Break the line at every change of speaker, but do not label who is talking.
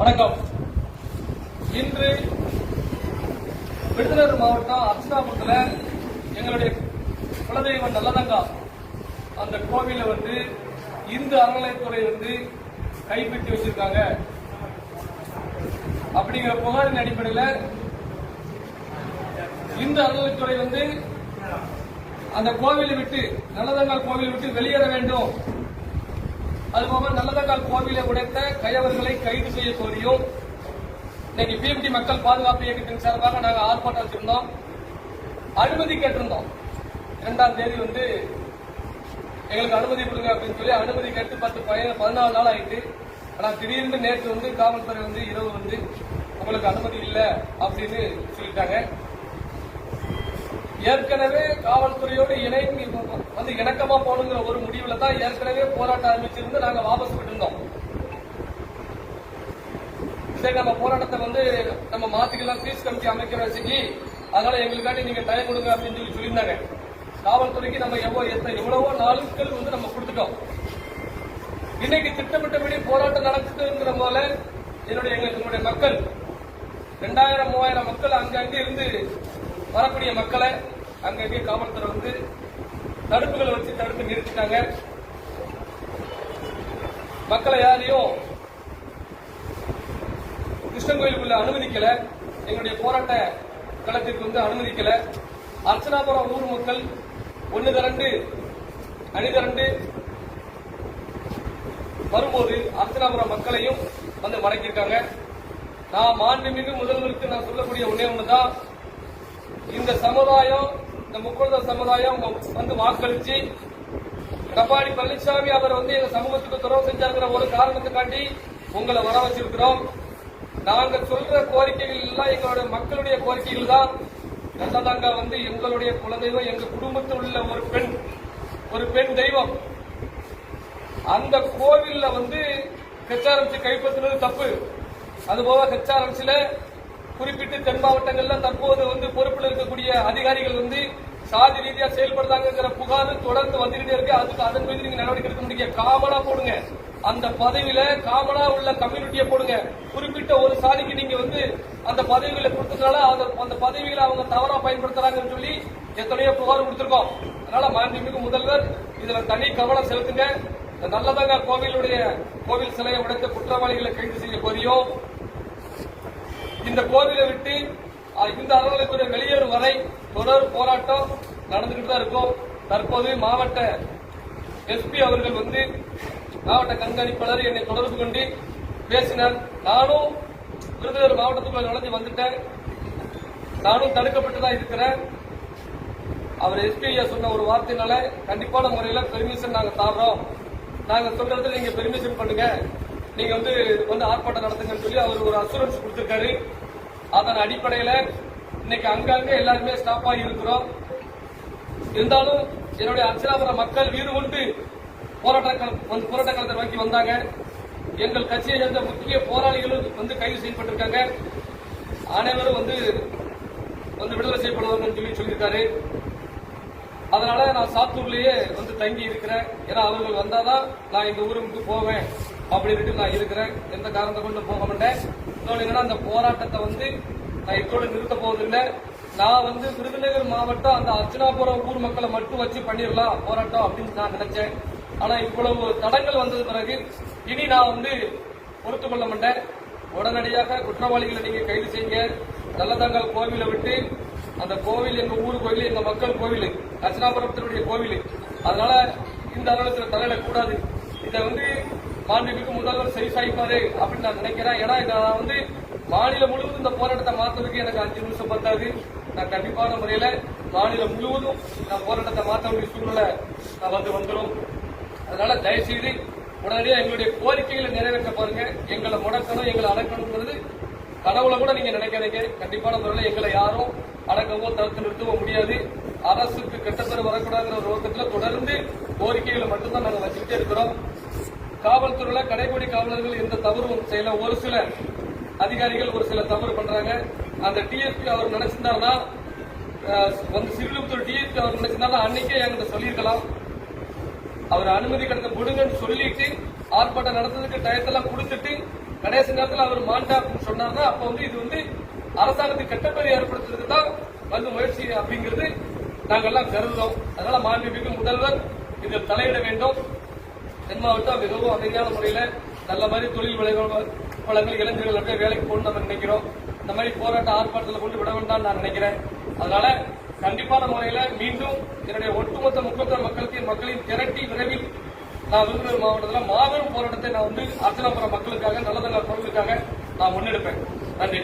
வணக்கம். இன்று விருதுநகர் மாவட்டம் அர்ச்சனாபுரத்தில் எங்களுடைய குலதெய்வம் நல்லதங்கா. அந்த கோவிலை வந்து இந்து அறநிலையத்துறை வந்து கைப்பற்றி வச்சிருக்காங்க. அப்படிங்கிற புகாரின் அடிப்படையில் இந்து அறநிலையத்துறை வந்து அந்த கோவிலை விட்டு நல்லதங்கா கோவிலை விட்டு வெளியேற வேண்டும். அதுபோக நல்லதங்கால் கோவிலை உடைத்த கயவர்களை கைது செய்ய கோரியும் இன்னைக்கு பிஎம்டி மக்கள் பாதுகாப்பு இயக்கத்தின் சார்பாக நாங்கள் ஆர்ப்பாட்டம் வச்சிருந்தோம். அனுமதி கேட்டிருந்தோம். இரண்டாம் தேதி வந்து எங்களுக்கு அனுமதி கொடுங்க அப்படின்னு சொல்லி அனுமதி கேட்டு பத்து பதின- பதினாலு நாள் ஆயிட்டு. ஆனால் திடீர்னு நேற்று வந்து காவல்துறை வந்து இரவு வந்து உங்களுக்கு அனுமதி இல்லை அப்படின்னு சொல்லிட்டாங்க. ஏற்கனவே காவல்துறையோடு இணைந்து வந்து இணக்கமா போகணுங்கிற ஒரு முடிவுல தான் ஏற்கனவே போராட்டம் ஆரம்பிச்சிருந்து நாங்க வாபஸ் விட்டுருந்தோம். சரி நம்ம போராட்டத்தை வந்து நம்ம மாத்திக்கலாம் பீஸ் கமிட்டி அமைக்கிற வச்சுக்கி அதனால எங்களுக்காண்டி நீங்க டைம் கொடுங்க அப்படின்னு சொல்லி சொல்லியிருந்தாங்க. காவல்துறைக்கு நம்ம எவ்வளவு எத்தனை எவ்வளவோ நாளுக்கள் வந்து நம்ம கொடுத்துட்டோம். இன்னைக்கு திட்டமிட்டபடி போராட்டம் நடக்குதுங்கிற போல என்னுடைய எங்களுடைய மக்கள் ரெண்டாயிரம் மூவாயிரம் மக்கள் அங்கங்கே இருந்து வரக்கூடிய மக்களை அங்கங்கே காவல்துறை வந்து தடுப்புகளை வச்சு தடுத்து நிறுத்திட்டாங்க. மக்களை யாரையும் கிருஷ்ணன் கோயிலுக்குள்ள அனுமதிக்கல. எங்களுடைய போராட்ட களத்திற்கு வந்து அனுமதிக்கல. அர்ச்சனாபுரம் ஊர் மக்கள் ஒன்று திரண்டு அணிதிரண்டு வரும்போது அர்ச்சனாபுரம் மக்களையும் வந்து மடக்கியிருக்காங்க. நான் மாண்புமிகு முதல்வருக்கு நான் சொல்லக்கூடிய ஒண்ணே ஒண்ணுதான். இந்த சமுதாயம் இந்த முக்குழுத சமுதாயம் வந்து வாக்களிச்சு எடப்பாடி பழனிசாமி அவர் வந்து எங்க சமூகத்துக்கு துறவு செஞ்சாங்கிற ஒரு காரணத்துக்காண்டி உங்களை வர வச்சிருக்கிறோம். நாங்க சொல்ற கோரிக்கைகள் எல்லாம் எங்களுடைய மக்களுடைய கோரிக்கைகள் தான். நல்லதாங்க வந்து எங்களுடைய குலதெய்வம் எங்க குடும்பத்தில் உள்ள ஒரு பெண் ஒரு பெண் தெய்வம். அந்த கோவில்ல வந்து ஹெச்ஆர்எம்சி கைப்பற்றினது தப்பு. அதுபோக ஹெச்ஆர்எம்சில குறிப்பிட்டு தென் மாவட்டங்கள்ல தற்போது வந்து பொறுப்பில் இருக்கக்கூடிய அதிகாரிகள் வந்து சாதி ரீதியா செயல்படுறாங்கிற புகார் தொடர்ந்து வந்துகிட்டே இருக்கு. அதுக்கு அதன் மீது நீங்க நடவடிக்கை எடுக்க முடிய காமனா போடுங்க. அந்த பதவியில காமனா உள்ள கம்யூனிட்டியை போடுங்க. குறிப்பிட்ட ஒரு சாதிக்கு நீங்க வந்து அந்த பதவிகளை கொடுத்ததுனால அந்த அந்த பதவிகளை அவங்க தவறா பயன்படுத்துறாங்கன்னு சொல்லி எத்தனையோ புகார் கொடுத்திருக்கோம். அதனால மாண்புமிகு முதல்வர் இதுல தனி கவனம் செலுத்துங்க. நல்லதாங்க கோவிலுடைய கோவில் சிலையை உடைத்த குற்றவாளிகளை கைது செய்ய கோரியோம் இந்த கோவிலை விட்டு இந்த அறநிலைத்துறை வெளியேறும் வரை தொடர் போராட்டம் நடந்துகிட்டு தான் இருக்கும். தற்போது மாவட்ட எஸ்பி அவர்கள் வந்து மாவட்ட கண்காணிப்பாளர் என்னை தொடர்பு கொண்டு பேசினார். நானும் விருதுநகர் மாவட்டத்துக்குள்ள நுழைஞ்சு வந்துட்டேன். நானும் தடுக்கப்பட்டு தான் இருக்கிறேன். அவர் எஸ்பி ஐயா சொன்ன ஒரு வார்த்தையினால கண்டிப்பான முறையில் பெர்மிஷன் நாங்கள் தாடுறோம் நாங்கள் சொல்றது நீங்க பெர்மிஷன் பண்ணுங்க. நீங்க வந்து வந்து ஆர்ப்பாட்டம் நடத்துங்கன்னு சொல்லி அவர் ஒரு அசூரன்ஸ் கொடுத்திருக்காரு. அதன் அடிப்படையில இன்னைக்கு அங்கங்க எல்லாருமே ஸ்டாப் ஆகி இருக்கிறோம். இருந்தாலும் என்னுடைய அர்ச்சனாபுரம் மக்கள் வீடு கொண்டு போராட்டங்கள் வந்து போராட்டக்களத்தை நோக்கி வந்தாங்க. எங்கள் கட்சியை சேர்ந்த முக்கிய போராளிகளும் வந்து கைது செய்யப்பட்டிருக்காங்க. அனைவரும் வந்து வந்து விடுதலை செய்யப்படுவாங்கன்னு சொல்லி சொல்லியிருக்காரு. அதனால நான் சாத்தூர்லயே வந்து தங்கி இருக்கிறேன். ஏன்னா அவர்கள் வந்தாதான் நான் இந்த ஊருக்கு போவேன். அப்படின்ட்டு நான் இருக்கிறேன். எந்த காரணத்தை கொண்டு போக மாட்டேன். என்னன்னா அந்த போராட்டத்தை வந்து நான் இதோட நிறுத்த போவதில்லை. நான் வந்து விருதுநகர் மாவட்டம் அந்த அர்ச்சனாபுரம் ஊர் மக்களை மட்டும் வச்சு பண்ணிடலாம் போராட்டம் அப்படின்னு நான் நினைச்சேன். ஆனா இவ்வளவு தடங்கள் வந்தது பிறகு இனி நான் வந்து பொறுத்து கொள்ள மாட்டேன். உடனடியாக குற்றவாளிகளை நீங்க கைது செய்யுங்க. நல்லதங்கால் கோவிலை விட்டு அந்த கோவில் எங்க ஊர் கோவில் எங்க மக்கள் கோவில் அர்ச்சனாபுரத்தினுடைய கோவில். அதனால இந்த அலுவலகத்தில் தலையிடக்கூடாது. இதை வந்து மாண்புமிகு முதல்வர் சரி சாய்ப்பாரு அப்படின்னு நான் நினைக்கிறேன். ஏன்னா நான் வந்து மாநிலம் முழுவதும் இந்த போராட்டத்தை மாத்துறதுக்கு எனக்கு அஞ்சு நிமிஷம் பத்தாது. நான் கண்டிப்பான முறையில மாநிலம் முழுவதும் நான் போராட்டத்தை மாற்ற வேண்டிய சூழ்நிலை நான் வந்து வந்துடும் அதனால தயவுசெய்து உடனடியாக எங்களுடைய கோரிக்கைகளை நிறைவேற்ற பாருங்க. எங்களை முடக்கணும் எங்களை அடக்கணுங்கிறது கடவுளை கூட நீங்க நினைக்காதீங்க. கண்டிப்பான முறையில் எங்களை யாரும் அடக்கவோ தடுத்து நிறுத்தவோ முடியாது. அரசுக்கு கெட்டத்தர வரக்கூடாதுங்கிற ஒரு நோக்கத்தில் தொடர்ந்து கோரிக்கைகளை மட்டும்தான் நாங்கள் வச்சுக்கிட்டே இருக்கிறோம். காவல்துறையில கடைபிடி காவலர்கள் எந்த தவறும் செய்யல. ஒரு சில அதிகாரிகள் ஒரு சில தவறு பண்றாங்க. அந்த டிஎஸ்பி அவர் நினைச்சிருந்தாருன்னா வந்து சிறுலுத்தூர் டிஎஸ்பி அவர் நினைச்சிருந்தாலும் அன்னைக்கே என்கிட்ட சொல்லியிருக்கலாம். அவர் அனுமதி கிடைக்க கொடுங்கன்னு சொல்லிட்டு ஆர்ப்பாட்டம் நடத்துறதுக்கு டயத்தெல்லாம் கொடுத்துட்டு கடைசி நேரத்தில் அவர் மாண்டா அப்படின்னு சொன்னார்னா அப்ப வந்து இது வந்து அரசாங்கத்துக்கு கெட்டப்பேர் ஏற்படுத்துறதுக்கு தான் வந்து முயற்சி அப்படிங்கிறது நாங்கெல்லாம் கருதுறோம். அதனால மாண்புமிகு முதல்வர் இதில் தலையிட வேண்டும். தென் மாவட்டம் மிகவும் அமைதியான முறையில நல்ல மாதிரி தொழில் விளைவுகள் இளைஞர்கள் அப்படியே வேலைக்கு போகணும்னு நம்ம நினைக்கிறோம். இந்த மாதிரி போராட்ட ஆர்ப்பாட்டத்தில் கொண்டு விட வேண்டாம் நான் நினைக்கிறேன். அதனால கண்டிப்பான முறையில மீண்டும் என்னுடைய ஒட்டுமொத்த முப்பத்தொரு மக்களுக்கு மக்களின் திரட்டி விரைவில் நான் விருதுநகர் மாவட்டத்தில் மாபெரும் போராட்டத்தை நான் வந்து அர்ச்சனாபுரம் மக்களுக்காக நல்லதங்க பொருளுக்காக நான் முன்னெடுப்பேன். நன்றி.